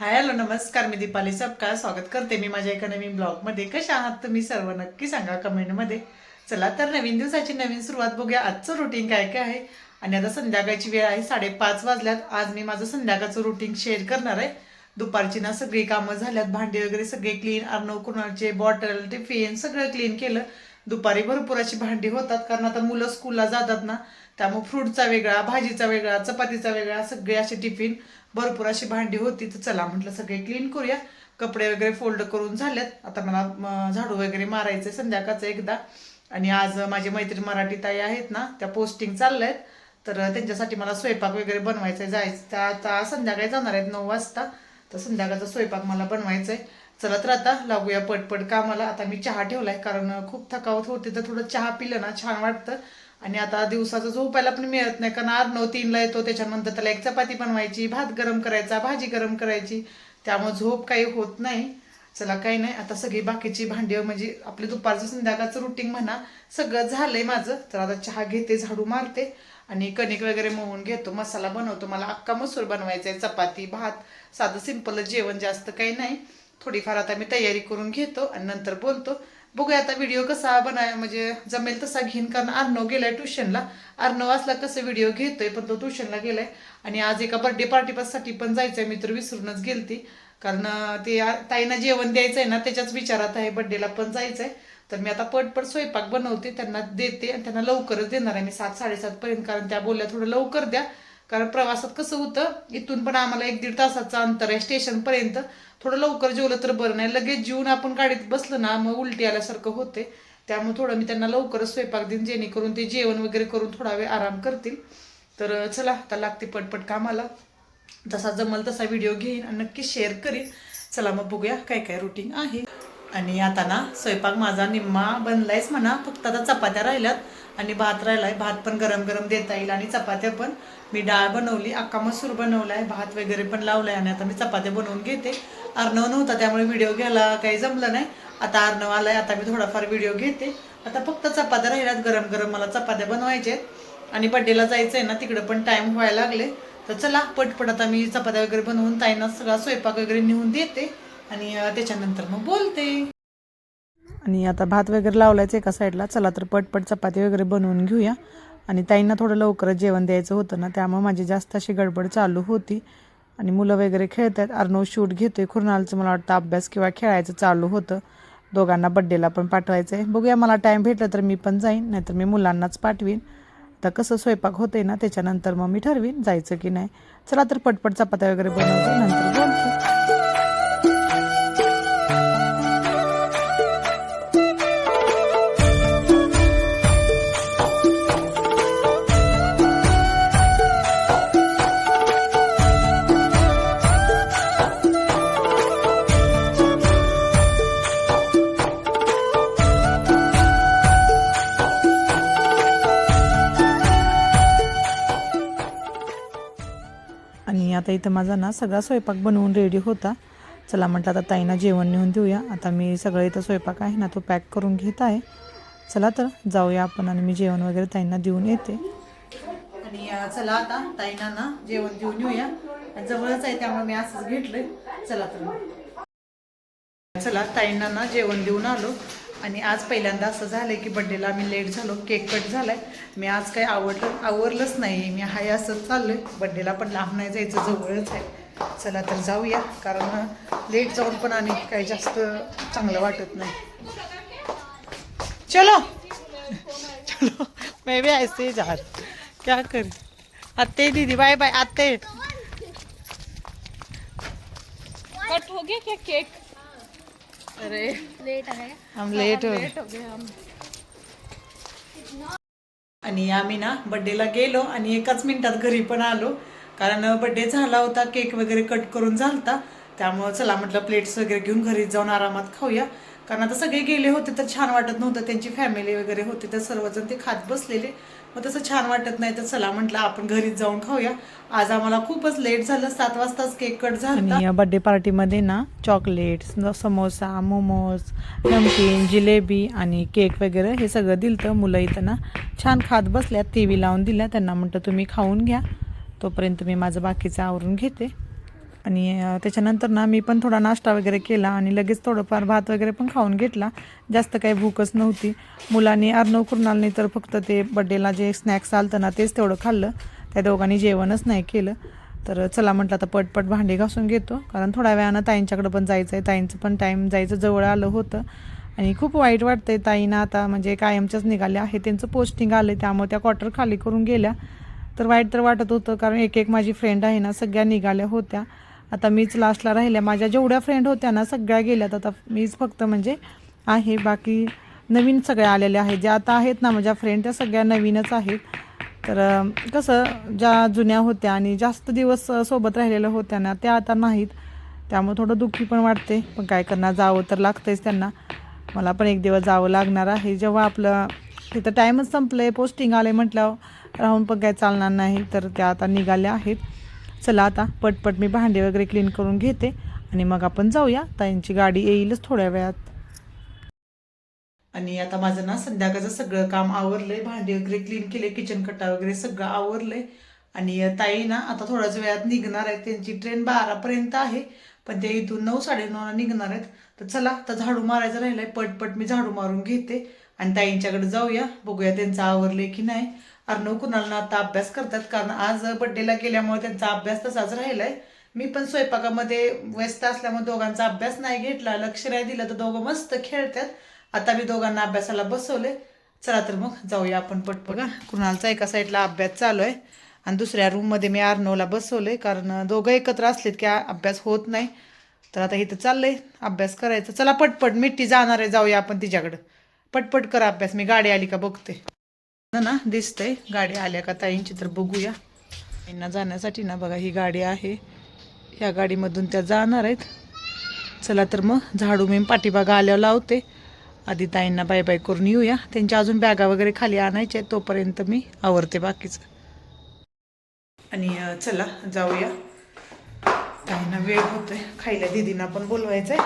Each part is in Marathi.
हाय हॅलो नमस्कार मी दीपाली सबका स्वागत करते मी माझ्या एका नवीन ब्लॉगमध्ये. कशा आहात तुम्ही सर्व? नक्की सांगा कमेंटमध्ये. चला तर नवीन दिवसाची नवीन सुरुवात बघूया. आजचं रुटीन काय काय आहे? आणि आता संध्याकाळची वेळ आहे साडेपाच वाजल्यात. आज मी माझं संध्याकाळचं रुटीन शेअर करणार आहे. दुपारची ना सगळी कामं झाल्यात. भांडी वगैरे सगळे क्लीन अर्णव कुणाचे बॉटल टिफिन सगळं क्लीन केलं. दुपारी भरपूर अशी भांडी होतात कारण आता मुलं स्कूलला जातात ना. त्यामुळे फ्रूटचा वेगळा भाजीचा वेगळा चपातीचा वेगळा सगळे असे टिफिन भरपूर अशी भांडी होती तर चला म्हटलं सगळे क्लीन करूया. कपडे वगैरे फोल्ड करून झालेत. आता मला म, झाडू वगैरे मारायचं संध्याकाळचं एकदा. आणि आज माझी मैत्रीण मराठी ताई आहेत ना त्या पोस्टिंग चालल्यात. तर त्यांच्यासाठी मला स्वयंपाक वगैरे बनवायचा आहे जायचं. त्या आता संध्याकाळी जाणार आहेत नऊ वाजता. तर संध्याकाळचा स्वयंपाक मला बनवायचा आहे चला तर आता लागूया पटपट कामाला. आता मी चहा ठेवला आहे कारण खूप थकावत होते तर थोडं चहा पिलं ना छान वाटतं. आणि आता दिवसाचं झोपायला पण मिळत नाही. कारण आठ नऊ तीनला येतो त्याच्यानंतर त्याला एक चपाती बनवायची भात गरम करायचा भाजी गरम करायची. त्यामुळे झोप काही होत नाही. चला काही नाही. आता सगळी बाकीची भांडी म्हणजे आपले दुपारचं संध्याकाळचं रुटीन म्हणा सगळं झालंय माझं. तर आता चहा घेते झाडू मारते. आणि कणिक वगैरे मोहून घेतो मसाला बनवतो. मला अक्का मसूर बनवायचा आहे चपाती भात. साधं सिंपल जेवण जास्त काही नाही. थोडीफार आता मी तयारी करून घेतो आणि नंतर बोलतो. बघूया आता व्हिडिओ कसा बनाय म्हणजे जमेल तसा घेईन. कारण अर्णव गेलाय ट्युशनला अर्णव असला कसं व्हिडिओ घेतोय पण तो ट्युशनला गेलाय. आणि आज एका बर्थडे पार्टीपाससाठी पण जायचंय. मी तर विसरूनच गेलती. कारण ते ताईंना जेवण द्यायचंय ना त्याच्याच विचारात आहे बर्थडेला पण जायचंय. तर मी आता पटपट स्वयंपाक बनवते त्यांना देते आणि त्यांना लवकरच देणार आहे. मी सात साडेसात पर्यंत कारण त्या बोलल्या थोडं लवकर द्या. कारण प्रवासात कसं होतं इथून पण आम्हाला एक दीड तासाचं अंतर आहे स्टेशनपर्यंत. थोडं लवकर जेवलं तर बरं नाही लगेच जेवून आपण गाडीत बसलं ना मग उलटी आल्यासारखं होते. त्यामुळे थोडं मी त्यांना लवकरच स्वयंपाक देईन जेणेकरून ते जेवण वगैरे करून थोडा वेळ आराम करतील. तर चला आता लागते पटपट कामाला. जसा जमल तसा व्हिडिओ घेईन आणि नक्की शेअर करीन. चला मग बघूया काय काय रुटीन आहे. आणि आता ना स्वयंपाक माझा निम्मा बनलायच म्हणा फक्त आता चपात्या राहिल्यात आणि भात राहिला आहे भात पण गरम गरम देता येईल आणि चपात्या पण. मी डाळ बनवली अक्का मसूर बनवला आहे भात वगैरे पण लावला आहे आणि आता मी चपात्या बनवून घेते. अर्णव नव्हता त्यामुळे व्हिडिओ घ्यायला काही जमलं नाही. आता अर्णव आहे आता मी थोडाफार व्हिडिओ घेते. आता फक्त चपात्या राहिल्यात गरम गरम मला चपात्या बनवायच्या आहेत. आणि बड्डेला जायचं आहे ना तिकडं पण टाईम व्हायला लागले. तर चला पटपट आता मी चपात्या वगैरे बनवून ताईंना सगळा स्वयंपाक वगैरे नेऊन देते. आणि त्याच्यानंतर मग बोलते. आणि आता भात वगैरे लावलायचं एका साईडला. चला तर पटपट चपाती वगैरे बनवून घेऊया. आणि ताईंना थोडं लवकरच जेवण द्यायचं होतं ना त्यामुळे माझी जास्त अशी गडबड चालू होती. आणि मुलं वगैरे खेळत आहेत अर्नव शूट घेतोय खुर्नालचं मला वाटतं अभ्यास किंवा खेळायचं चालू होतं. दोघांना बड्डेला पण पाठवायचं आहे. बघूया मला टाईम भेटला तर मी पण जाईन नाहीतर मी मुलांनाच पाठवीन. आता कसं स्वयंपाक होते ना त्याच्यानंतर मग मी ठरवीन जायचं की नाही. चला तर पटपट चपात्या वगैरे बनवते नंतर बोलते. आता इथं माझा ना सगळा स्वयंपाक बनवून रेडी होता. चला म्हटलं आता ताईंना जेवण नेऊन देऊया. आता मी सगळं इथं स्वयंपाक आहे ना तो पॅक करून घेत आहे. चला तर जाऊया आपण आणि मी जेवण वगैरे ताईंना देऊन येते. आणि चला आता ताईंना ना जेवण देऊन येऊया. जवळच आहे त्यामुळे मी असंच घेतलंय. चला तर चला ताईंना ना जेवण देऊन आलो. आणि आज पहिल्यांदा असं झालंय की बड्डेला आम्ही लेट झालो केक कट झाला आहे मी आज काही आवडलं आवरलंच नाही मी हाय असंच चाललं आहे बड्डेला पण लांब नाही जायचं जवळच आहे. चला तर जाऊया कारण लेट जाऊन पण आणि काही जास्त चांगलं वाटत नाही. चलो. चलो. मैं भी ऐसे ही जा रही क्या कर? आते दीदी बाय बाय आते कट हो गया क्या केक अरे. लेट आहे. हम लेट हो. लेट हो गए हम. आणि आम्ही ना बड्डेला गेलो आणि एकाच मिनिटात घरी पण आलो. कारण बड्डे झाला होता केक वगैरे कट करून झालता. त्यामुळं चला म्हटलं प्लेट्स वगैरे घेऊन घरी जाऊन आरामात खाऊया. कारण आता सगळे गेले होते तर छान वाटत नव्हतं. त्यांची फॅमिली वगैरे होती तर सर्वजण ते खात बसलेले. मग तसं छान वाटत नाही तर चला म्हटलं आपण घरीच जाऊन खाऊया. आज आम्हाला खूपच लेट झालं. सात वाजताच केक कट झाला या बर्थडे पार्टीमध्ये ना चॉकलेट्स समोसा मोमोज नमकीन जिलेबी आणि केक वगैरे हे सगळं दिलं मुलं इथं ना छान खात बसल्या टी व्ही लावून दिल्या. त्यांना म्हणतं तुम्ही खाऊन घ्या. तोपर्यंत मी माझं बाकीचं आवरून घेते. आणि त्याच्यानंतर ना मी पण थोडा नाश्ता वगैरे केला आणि लगेच थोडंफार भात वगैरे पण खाऊन घेतला. जास्त काही भूकच नव्हती. मुलांनी अर्णव कुर्नालनी तर फक्त ते बड्डेला जे स्नॅक्स आलतं ना तेच तेवढं खाल्लं. त्या दोघांनी जेवणच नाही केलं. तर चला म्हटलं आता पटपट भांडी घासून घेतो. कारण थोड्या वेळानं ताईंच्याकडं पण जायचं आहे. ताईंचं पण टाईम जायचं जवळ आलं होतं. आणि खूप वाईट वाटतंय ताईंना आता म्हणजे कायमच्याच निघाल्या आहे त्यांचं पोस्टिंग आलं त्यामुळे त्या क्वार्टर खाली करून गेल्या. तर वाईट तर वाटत होतं. कारण एक एक माझी फ्रेंड आहे ना सगळ्या निघाल्या होत्या. आता मीच लास्टला राहिल्या. माझ्या जेवढ्या फ्रेंड होत्या ना सगळ्या गेल्यात आता. मीच फक्त म्हणजे आहे. बाकी नवीन सगळ्या आलेल्या आहेत. ज्या आता आहेत ना माझ्या फ्रेंड त्या सगळ्या नवीनच आहेत. तर कसं ज्या जुन्या होत्या आणि जास्त दिवस सोबत राहिलेल्या होत्या ना त्या आता नाहीत. त्यामुळे थोडं दुःखी पण वाटते. पण काय करणार? जावं तर लागतंच त्यांना. मला पण एक दिवस जावं लागणार आहे. जेव्हा आपलं तिथं टाईमच संपलं आहे पोस्टिंग आलं आहे म्हटल्यावर राहून पण काय चालणार नाही. तर त्या आता निघाल्या आहेत. चला आता पटपट मी भांडे वगैरे क्लीन करून घेते आणि मग आपण जाऊया. ताईंची गाडी येईलच थोड्या वेळात. आणि आता माझं ना संध्याकाळचं सगळं काम आवरलंय. भांडी वगैरे क्लीन केले किचन कट्टा वगैरे सगळं आवरलंय. आणि ताई ना आता थोड्याच वेळात निघणार आहेत. त्यांची ट्रेन बारापर्यंत आहे पण ते इथून नऊ साडेनऊला निघणार आहेत. तर चला आता झाडू मारायचं राहिलंय. पटपट मी झाडू मारून घेते. आणि ताईंच्याकडे जाऊया. बघूया त्यांचं आवरलंय की नाही. अर्णव कुणाला आता अभ्यास करतात कारण आज बड्डेला गेल्यामुळे त्यांचा अभ्यास तसाच राहिलाय. मी पण स्वयंपाकामध्ये व्यस्त असल्यामुळे दोघांचा अभ्यास नाही घेतला. लक्ष नाही दिलं तर दोघं मस्त खेळतात. आता मी दोघांना अभ्यासाला बसवले चला तर मग जाऊया आपण पट बघा कुणालचा एका साईडला अभ्यास चालू आहे आणि दुसऱ्या रूममध्ये मी अर्णवला बसवलंय कारण दोघं एकत्र असलेत की अभ्यास होत नाही. तर आता इथं चाललंय. अभ्यास करायचं. चला पटपट. मिट्टी जाणार आहे. जाऊया आपण तिच्याकडं. पटपट करा अभ्यास. मी गाडी आली का बघते. ना दिसतंय. गाडी आल्या का ताईंची तर बघूया. ताईंना जाण्यासाठी ना बघा ही गाडी आहे. ह्या गाडीमधून त्या जाणार आहेत. चला तर मग झाडू मी पाठीबागा आल्यावर लावते. आधी ताईंना बाय बाय करून येऊया. त्यांच्या अजून बॅगा वगैरे खाली आणायच्या आहेत, तोपर्यंत मी आवरते बाकीचं. आणि चला जाऊया. ताईंना वेळ होतोय. खायला दिदींना पण बोलवायचंय.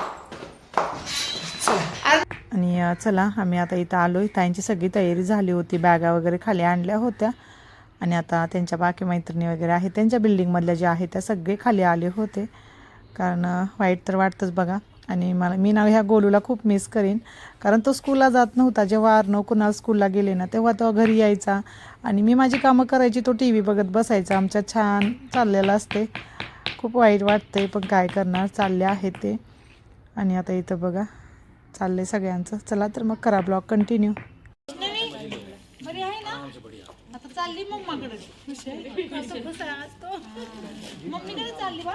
आणि चला आम्ही आता इथं आलो आहे ताईंची सगळी तयारी झाली होती. बॅगा वगैरे खाली आणल्या होत्या. आणि आता त्यांच्या बाकी मैत्रिणी वगैरे आहेत. त्यांच्या बिल्डिंगमधल्या ज्या आहेत त्या सगळे खाली आले होते. कारण वाईट तर वाटतंच बघा. आणि मला मी ना ह्या गोलूला खूप मिस करीन. कारण तो स्कूलला जात नव्हता. जेव्हा अर्णव कुणाल स्कूलला गेले ना तेव्हा तो घरी यायचा. आणि मी माझी कामं करायची तो टी व्ही बघत बसायचा. आमच्या छान चाललेलं असते. खूप वाईट वाटते पण काय करणार? चालले आहे ते. आणि आता इथं बघा. चाललंय सगळ्यांचं. चला तर मग करा ब्लॉग कंटिन्यू आता चालली मम्माकडे. मम्मीकडे चालली बा.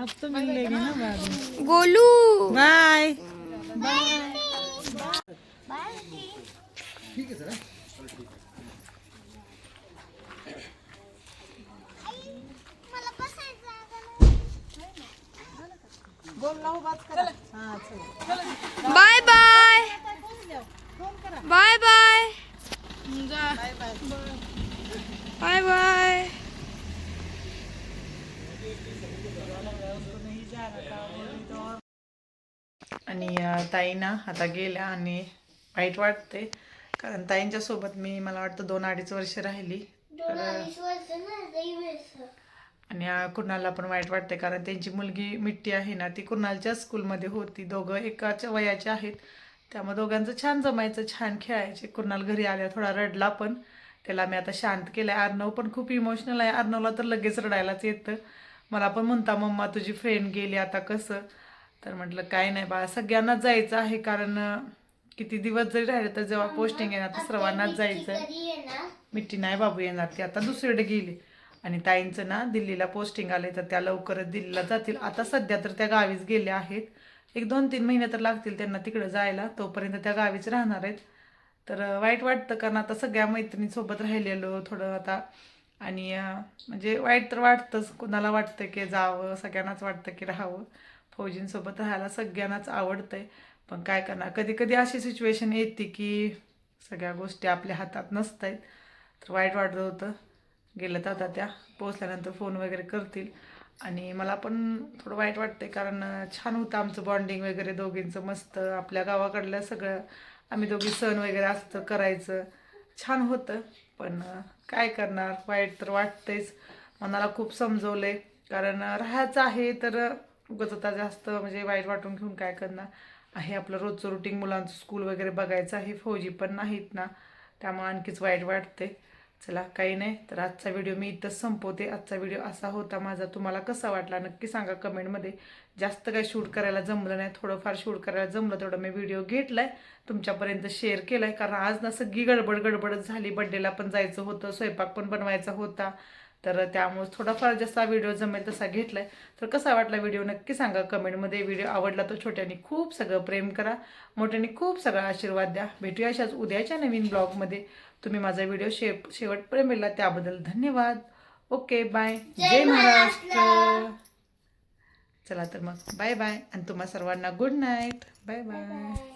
अब तो मिल लेगी ना बाद में Golu. Bye. Bye bye. Bye bye. Bye bye. आणि अं, ताई ना आता गेल्या आणि वाईट वाटते. कारण ताईंच्या सोबत मी मला वाटतं दोन अडीच वर्ष राहिली. आणि अं, कुणालला पण वाईट वाटते. कारण त्यांची मुलगी मिट्टी आहे ना ती कुणालच्या स्कूलमध्ये होती. दोघं एकाच्या वयाचे आहेत. त्यामुळे दोघांचं छान जमायचं छान खेळायचे. कुणाल घरी आल्यावर थोडा रडला पण. त्याला मी आता शांत केलं आहे अर्णव पण खूप इमोशनल आहे. अर्णवला तर लगेच रडायलाच येतं. मला पण म्हणता मम्मा तुझी फ्रेंड गेली आता कसं? तर म्हटलं काय नाही बा सगळ्यांनाच जायचं आहे कारण किती दिवस जरी राहिले तर जेव्हा पोस्टिंग येणार तर सर्वांनाच जायचं मिट्टी नाही बाबू येणार ती आता दुसरीकडे गेली. आणि ताईंचं ना दिल्लीला पोस्टिंग आले तर त्या लवकरच दिल्लीला जातील. आता सध्या तर त्या गावीच गेल्या आहेत. एक दोन तीन महिने तर लागतील त्यांना तिकडे जायला तोपर्यंत त्या गावीच राहणार आहेत. तर वाईट वाटतं कारण आता सगळ्या मैत्रिणीसोबत राहिलेलो थोडं आता आणि म्हणजे वाईट तर वाटतंच. कुणाला वाटतं की जावं सगळ्यांनाच वाटतं की राहावं. फौजींसोबत राहायला सगळ्यांनाच आवडतंय. पण काय करणार? कधी कधी अशी सिच्युएशन येते की सगळ्या गोष्टी आपल्या हातात नसत आहेत तर वाईट वाटत होतं. गेलं तर आता त्या. पोचल्यानंतर फोन वगैरे करतील. आणि मला पण थोडं वाईट वाटतंय कारण छान होतं आमचं बॉन्डिंग वगैरे दोघींचं मस्त. आपल्या गावाकडलं सगळं. आम्ही दोघी सण वगैरे असं करायचं. छान होतं. पण काय करणार? वाईट तर वाटतेच मनाला खूप समजवले कारण राहायचं आहे तर अं, उगाच आता जास्त म्हणजे वाईट वाटून घेऊन काय करणार? आहे आपलं रोजचं रुटीन मुलांचं स्कूल वगैरे बघायचं आहे. फौजी पण नाहीत ना. त्यामुळे आणखीच वाईट वाटते चला काही नाही. तर आजचा व्हिडिओ मी इथंच संपवते. आजचा व्हिडिओ असा होता माझा. तुम्हाला कसा वाटला नक्की सांगा कमेंटमध्ये. जास्त काही शूट करायला जमलं नाही. थोडंफार शूट करायला जमलं तेवढं मी व्हिडिओ घेतलाय. तुमच्यापर्यंत शेअर केलाय. कारण आज ना सगळी गडबड गडबडच झाली. बड्डेला पण जायचं होतं. स्वयंपाक पण बनवायचा होता. तर त्यामुळे थोडाफार जसा व्हिडिओ जमेल तसा घेतलाय. तर कसा वाटला व्हिडिओ नक्की सांगा कमेंटमध्ये व्हिडिओ आवडला तर छोट्याने खूप सगळं प्रेम करा. मोठ्याने खूप सगळा आशीर्वाद द्या. भेटूया अशाच उद्याच्या नवीन ब्लॉगमध्ये तुम्ही माझा व्हिडिओ शे शेवटपर्यंत मिळाला त्याबद्दल धन्यवाद. ओके बाय जय महाराष्ट्र. चला तर मग बाय बाय आणि तुम्हा सर्वांना गुड नाईट बाय बाय